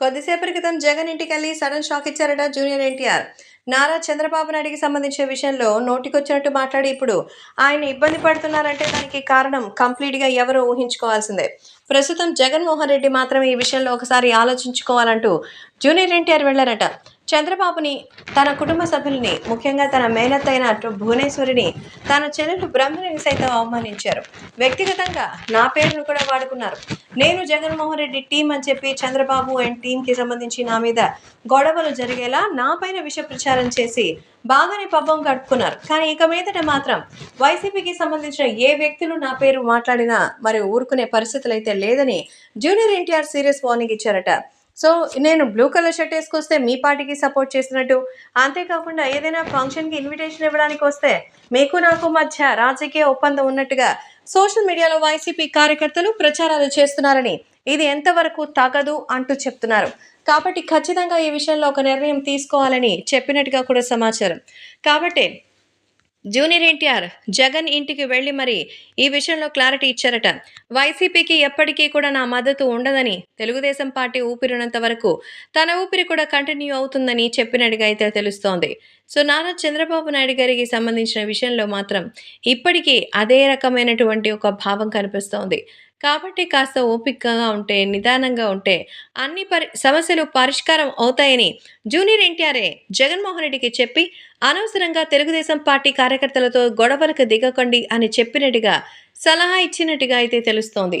కొద్దిసేపటి క్రితం జగన్ ఇంటికెళ్ళి సడన్ షాక్ ఇచ్చారట జూనియర్ ఎన్టీఆర్. నారా చంద్రబాబు నాయుడికి సంబంధించిన విషయంలో నోటికొచ్చినట్టు మాట్లాడి ఇప్పుడు ఆయన ఇబ్బంది పడుతున్నారంటే దానికి కారణం కంప్లీట్గా ఎవరు ఊహించుకోవాల్సిందే. ప్రస్తుతం జగన్మోహన్ రెడ్డి మాత్రమే ఈ విషయంలో ఒకసారి ఆలోచించుకోవాలంటూ జూనియర్ ఎన్టీఆర్ వెళ్ళారట. చంద్రబాబుని తన కుటుంబ సభ్యుల్ని ముఖ్యంగా తన మేనత్త అయిన అటు భువనేశ్వరిని తన చెల్లెలు బ్రహ్మని సైతం అవమానించారు. వ్యక్తిగతంగా నా పేరును కూడా వాడుకున్నారు. నేను జగన్మోహన్ రెడ్డి టీం అని చెప్పి చంద్రబాబు అండ్ టీంకి సంబంధించి నా మీద గొడవలు జరిగేలా నా పైన విష ప్రచారం చేసి బాగానే పబ్బం గడుపుకున్నారు కానీ ఇక మీదట మాత్రం వైసీపీకి సంబంధించిన ఏ వ్యక్తులు నా పేరు మాట్లాడినా మరి ఊరుకునే పరిస్థితులు అయితే లేదని జూనియర్ ఎన్టీఆర్ సీరియస్ వార్నింగ్ ఇచ్చారట. సో నేను బ్లూ కలర్ షర్ట్ వేసుకొస్తే మీ పార్టీకి సపోర్ట్ చేసినట్టు అంతేకాకుండా ఏదైనా ఫంక్షన్కి ఇన్విటేషన్ ఇవ్వడానికి వస్తే మీకు నాకు మధ్య రాజకీయ ఒప్పందం ఉన్నట్టుగా సోషల్ మీడియాలో వైసీపీ కార్యకర్తలు ప్రచారాలు చేస్తున్నారని ఇది ఎంతవరకు తగదు అంటూ చెప్తున్నారు. కాబట్టి ఖచ్చితంగా ఈ విషయంలో ఒక నిర్ణయం తీసుకోవాలని చెప్పినట్టుగా కూడా సమాచారం. కాబట్టి జూనియర్ ఎన్టీఆర్ జగన్ ఇంటికి వెళ్ళి మరి ఈ విషయంలో క్లారిటీ ఇచ్చారట. వైసీపీకి ఎప్పటికీ కూడా నా మద్దతు ఉండదని తెలుగుదేశం పార్టీ ఊపిరినంత వరకు తన ఊపిరి కూడా కంటిన్యూ అవుతుందని చెప్పినట్టుగా అయితే తెలుస్తోంది. సో నారా చంద్రబాబు నాయుడు గారికి సంబంధించిన విషయంలో మాత్రం ఇప్పటికీ అదే రకమైనటువంటి ఒక భావం కనిపిస్తోంది. కాబట్టి కాస్త ఓపికగా ఉంటే నిదానంగా ఉంటే అన్ని పరి సమస్యలు పరిష్కారం అవుతాయని జూనియర్ ఎన్టీఆర్ఏ జగన్మోహన్ రెడ్డికి చెప్పి అనవసరంగా తెలుగుదేశం పార్టీ కార్యకర్తలతో గొడవలకు దిగకండి అని చెప్పినట్టుగా సలహా ఇచ్చినట్టుగా అయితే తెలుస్తోంది.